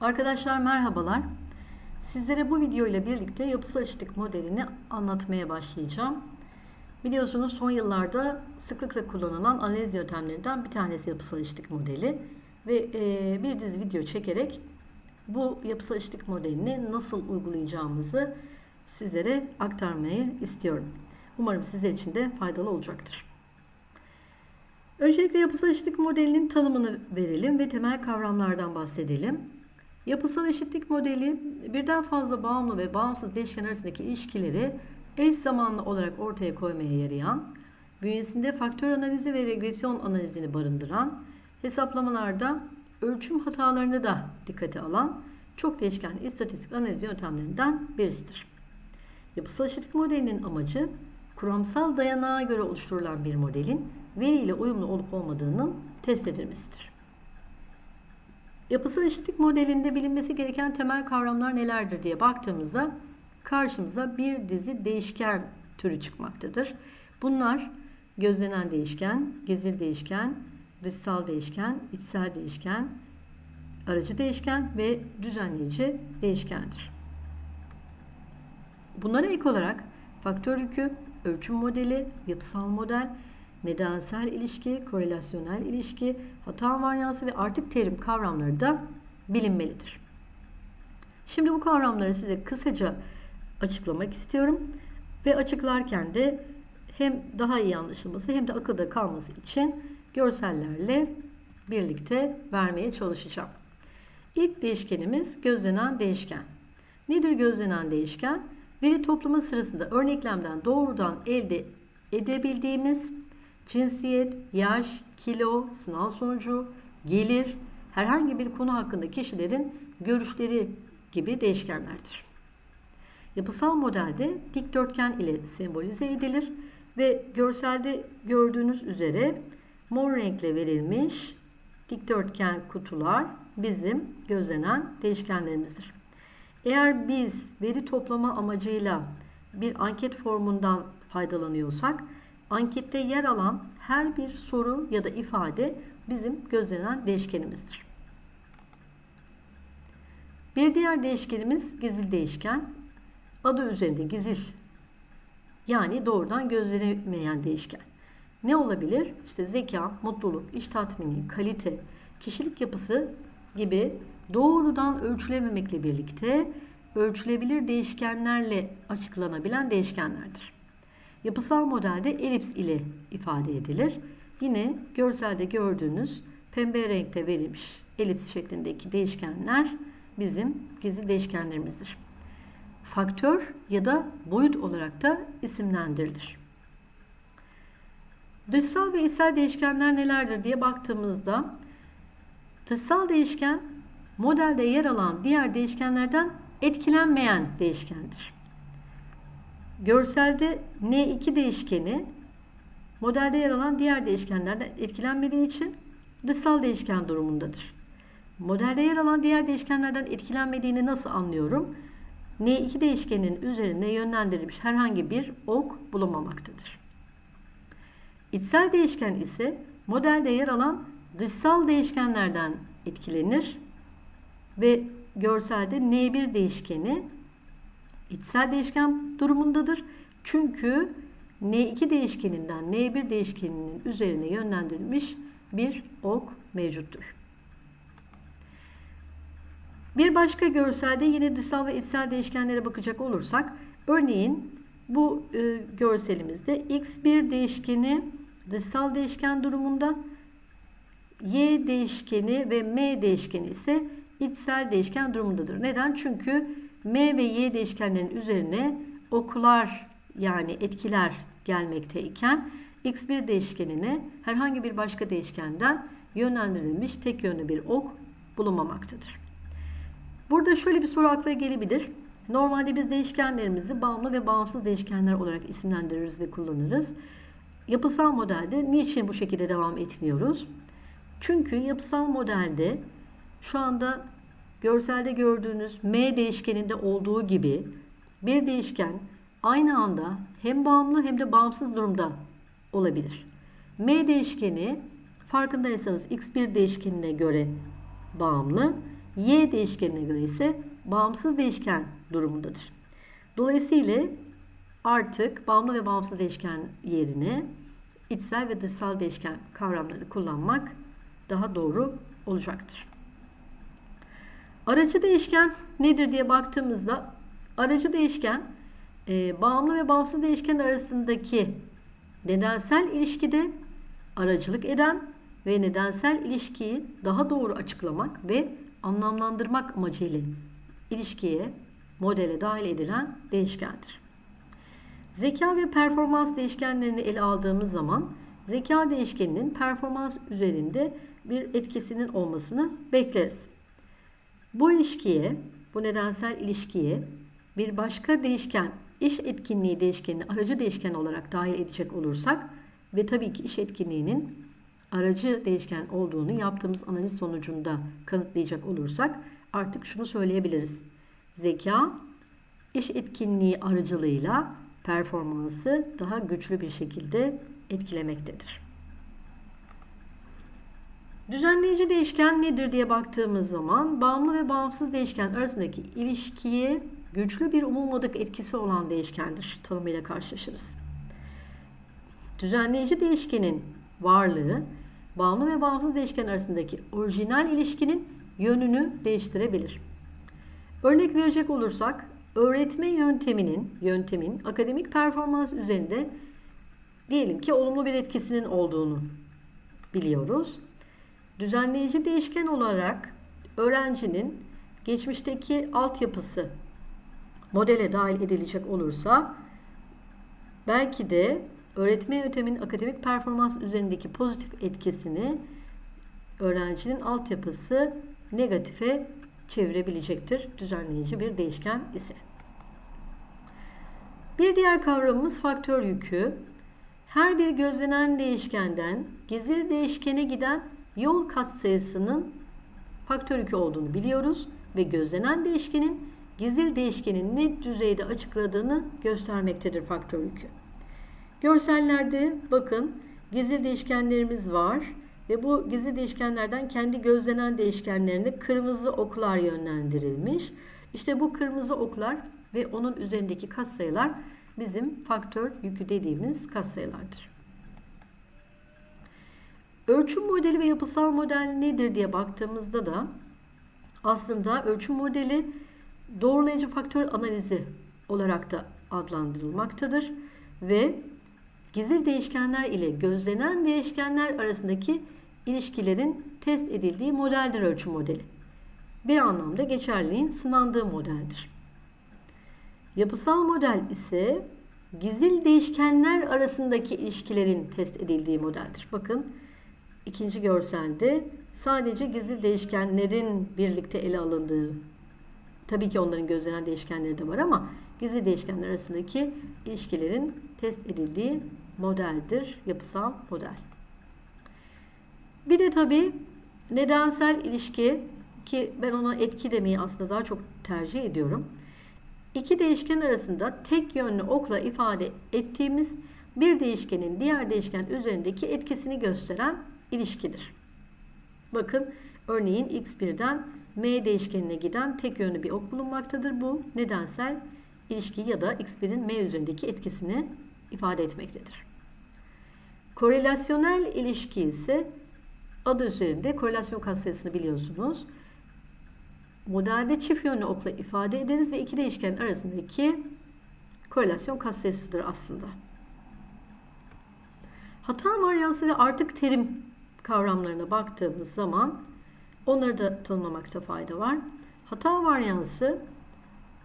Arkadaşlar merhabalar. Sizlere bu video ile birlikte yapısal eşitlik modelini anlatmaya başlayacağım. Biliyorsunuz son yıllarda sıklıkla kullanılan analiz yöntemlerinden bir tanesi yapısal eşitlik modeli ve e, bir dizi video çekerek bu yapısal eşitlik modelini nasıl uygulayacağımızı sizlere aktarmayı istiyorum. Umarım sizler için de faydalı olacaktır. Öncelikle yapısal eşitlik modelinin tanımını verelim ve temel kavramlardan bahsedelim. Yapısal eşitlik modeli birden fazla bağımlı ve bağımsız değişken arasındaki ilişkileri eş zamanlı olarak ortaya koymaya yarayan, bünyesinde faktör analizi ve regresyon analizini barındıran, hesaplamalarda ölçüm hatalarını da dikkate alan çok değişken istatistik analiz yöntemlerinden birisidir. Yapısal eşitlik modelinin amacı kuramsal dayanağa göre oluşturulan bir modelin veriyle uyumlu olup olmadığının test edilmesidir. Yapısal eşitlik modelinde bilinmesi gereken temel kavramlar nelerdir diye baktığımızda karşımıza bir dizi değişken türü çıkmaktadır. Bunlar gözlenen değişken, gizli değişken, dışsal değişken, içsel değişken, aracı değişken ve düzenleyici değişkendir. Bunlara ek olarak faktör yükü, ölçüm modeli, yapısal model, nedensel ilişki, korelasyonel ilişki, hata varyansı ve artık terim kavramları da bilinmelidir. Şimdi bu kavramları size kısaca açıklamak istiyorum ve açıklarken de hem daha iyi anlaşılması hem de akılda kalması için görsellerle birlikte vermeye çalışacağım. İlk değişkenimiz gözlenen değişken. Nedir gözlenen değişken? Veri toplama sırasında örneklemden doğrudan elde edebildiğimiz cinsiyet, yaş, kilo, sınav sonucu, gelir, herhangi bir konu hakkında kişilerin görüşleri gibi değişkenlerdir. Yapısal modelde dikdörtgen ile sembolize edilir ve görselde gördüğünüz üzere mor renkle verilmiş dikdörtgen kutular bizim gözlenen değişkenlerimizdir. Eğer biz veri toplama amacıyla bir anket formundan faydalanıyorsak ankette yer alan her bir soru ya da ifade bizim gözlenen değişkenimizdir. Bir diğer değişkenimiz gizli değişken. Adı üzerinde gizil yani doğrudan gözlenemeyen değişken. Ne olabilir? İşte zeka, mutluluk, iş tatmini, kalite, kişilik yapısı gibi doğrudan ölçülememekle birlikte ölçülebilir değişkenlerle açıklanabilen değişkenlerdir. Yapısal modelde elips ile ifade edilir. Yine görselde gördüğünüz pembe renkte verilmiş elips şeklindeki değişkenler bizim gizli değişkenlerimizdir. Faktör ya da boyut olarak da isimlendirilir. Dışsal ve içsel değişkenler nelerdir diye baktığımızda dışsal değişken modelde yer alan diğer değişkenlerden etkilenmeyen değişkendir. Görselde N2 değişkeni modelde yer alan diğer değişkenlerden etkilenmediği için dışsal değişken durumundadır. Modelde yer alan diğer değişkenlerden etkilenmediğini nasıl anlıyorum? N2 değişkeninin üzerine yönlendirilmiş herhangi bir ok bulunmamaktadır. İçsel değişken ise modelde yer alan dışsal değişkenlerden etkilenir ve görselde N1 değişkeni içsel değişken durumundadır. Çünkü N2 değişkeninden N1 değişkeninin üzerine yönlendirilmiş bir ok mevcuttur. Bir başka görselde yine dışsal ve içsel değişkenlere bakacak olursak örneğin bu e, görselimizde x1 değişkeni dışsal değişken durumunda y değişkeni ve m değişkeni ise içsel değişken durumundadır. Neden? Çünkü m ve y değişkenlerin üzerine oklar yani etkiler gelmekteyken x1 değişkenine herhangi bir başka değişkenden yönlendirilmiş tek yönlü bir ok bulunmamaktadır. Burada şöyle bir soru akla gelebilir. Normalde biz değişkenlerimizi bağımlı ve bağımsız değişkenler olarak isimlendiririz ve kullanırız. Yapısal modelde niçin bu şekilde devam etmiyoruz? Çünkü yapısal modelde şu anda görselde gördüğünüz M değişkeninde olduğu gibi bir değişken aynı anda hem bağımlı hem de bağımsız durumda olabilir. M değişkeni farkındaysanız x1 değişkenine göre bağımlı, Y değişkenine göre ise bağımsız değişken durumundadır. Dolayısıyla artık bağımlı ve bağımsız değişken yerine içsel ve dışsal değişken kavramları kullanmak daha doğru olacaktır. Aracı değişken nedir diye baktığımızda aracı değişken e, bağımlı ve bağımsız değişken arasındaki nedensel ilişkide aracılık eden ve nedensel ilişkiyi daha doğru açıklamak ve anlamlandırmak amacıyla ilişkiye, modele dahil edilen değişkendir. Zeka ve performans değişkenlerini ele aldığımız zaman zeka değişkeninin performans üzerinde bir etkisinin olmasını bekleriz. Bu ilişkiye, bu nedensel ilişkiye bir başka değişken, iş etkinliği değişkenini aracı değişken olarak dahil edecek olursak ve tabii ki iş etkinliğinin aracı değişken olduğunu yaptığımız analiz sonucunda kanıtlayacak olursak artık şunu söyleyebiliriz. Zeka, iş etkinliği aracılığıyla performansı daha güçlü bir şekilde etkilemektedir. Düzenleyici değişken nedir diye baktığımız zaman bağımlı ve bağımsız değişken arasındaki ilişkiye güçlü bir umulmadık etkisi olan değişkendir tanımıyla karşılaşırız. Düzenleyici değişkenin varlığı bağımlı ve bağımsız değişken arasındaki orijinal ilişkinin yönünü değiştirebilir. Örnek verecek olursak öğretme yönteminin yöntemin akademik performans üzerinde diyelim ki olumlu bir etkisinin olduğunu biliyoruz. Düzenleyici değişken olarak öğrencinin geçmişteki altyapısı modele dahil edilecek olursa belki de öğretme yönteminin akademik performans üzerindeki pozitif etkisini öğrencinin altyapısı negatife çevirebilecektir düzenleyici bir değişken ise. Bir diğer kavramımız faktör yükü. Her bir gözlenen değişkenden gizli değişkene giden yol katsayısının faktör yükü olduğunu biliyoruz ve gözlenen değişkenin gizli değişkenin net düzeyde açıkladığını göstermektedir faktör yükü. Görsellerde bakın gizli değişkenlerimiz var ve bu gizli değişkenlerden kendi gözlenen değişkenlerine kırmızı oklar yönlendirilmiş. İşte bu kırmızı oklar ve onun üzerindeki katsayılar bizim faktör yükü dediğimiz katsayılardır. Ölçüm modeli ve yapısal model nedir diye baktığımızda da aslında ölçüm modeli doğrulayıcı faktör analizi olarak da adlandırılmaktadır ve gizli değişkenler ile gözlenen değişkenler arasındaki ilişkilerin test edildiği modeldir ölçüm modeli. Bir anlamda geçerliğin sınandığı modeldir. Yapısal model ise gizil değişkenler arasındaki ilişkilerin test edildiği modeldir. Bakın ikinci görselde sadece gizli değişkenlerin birlikte ele alındığı, tabii ki onların gözlenen değişkenleri de var ama gizli değişkenler arasındaki ilişkilerin test edildiği modeldir, yapısal model. Bir de tabii nedensel ilişki ki ben ona etki demeyi aslında daha çok tercih ediyorum. İki değişken arasında tek yönlü okla ifade ettiğimiz bir değişkenin diğer değişken üzerindeki etkisini gösteren ilişkidir. Bakın örneğin x1'den m değişkenine giden tek yönlü bir ok bulunmaktadır. Bu nedensel ilişki ya da x1'in m üzerindeki etkisini ifade etmektedir. Korelasyonel ilişki ise adı üzerinde korelasyon katsayısını biliyorsunuz. Modelde çift yönlü okla ifade ederiz ve iki değişken arasındaki korelasyon katsayısıdır aslında. Hata varyansı ve artık terim kavramlarına baktığımız zaman onları da tanımlamakta fayda var. Hata varyansı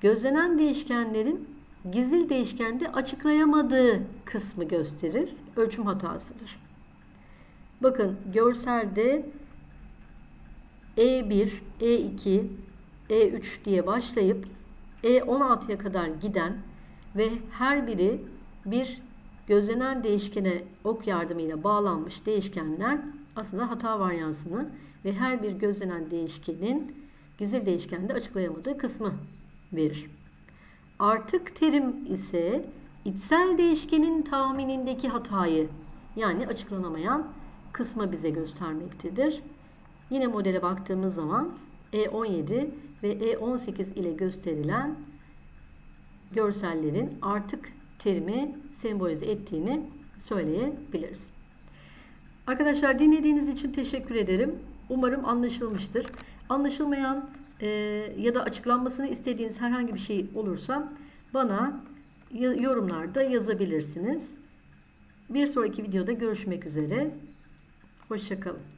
gözlenen değişkenlerin gizli değişkende açıklayamadığı kısmı gösterir. Ölçüm hatasıdır. Bakın görselde E1, E2, E3 diye başlayıp E16'ya kadar giden ve her biri bir gözlenen değişkene ok yardımıyla bağlanmış değişkenler aslında hata varyansını ve her bir gözlenen değişkenin gizli değişkende açıklayamadığı kısmı verir. Artık terim ise içsel değişkenin tahminindeki hatayı yani açıklanamayan kısmı bize göstermektedir. Yine modele baktığımız zaman E17 ve E18 ile gösterilen görsellerin artık terimi sembolize ettiğini söyleyebiliriz. Arkadaşlar dinlediğiniz için teşekkür ederim. Umarım anlaşılmıştır. Anlaşılmayan e, ya da açıklanmasını istediğiniz herhangi bir şey olursa bana yorumlarda yazabilirsiniz. Bir sonraki videoda görüşmek üzere. Hoşçakalın.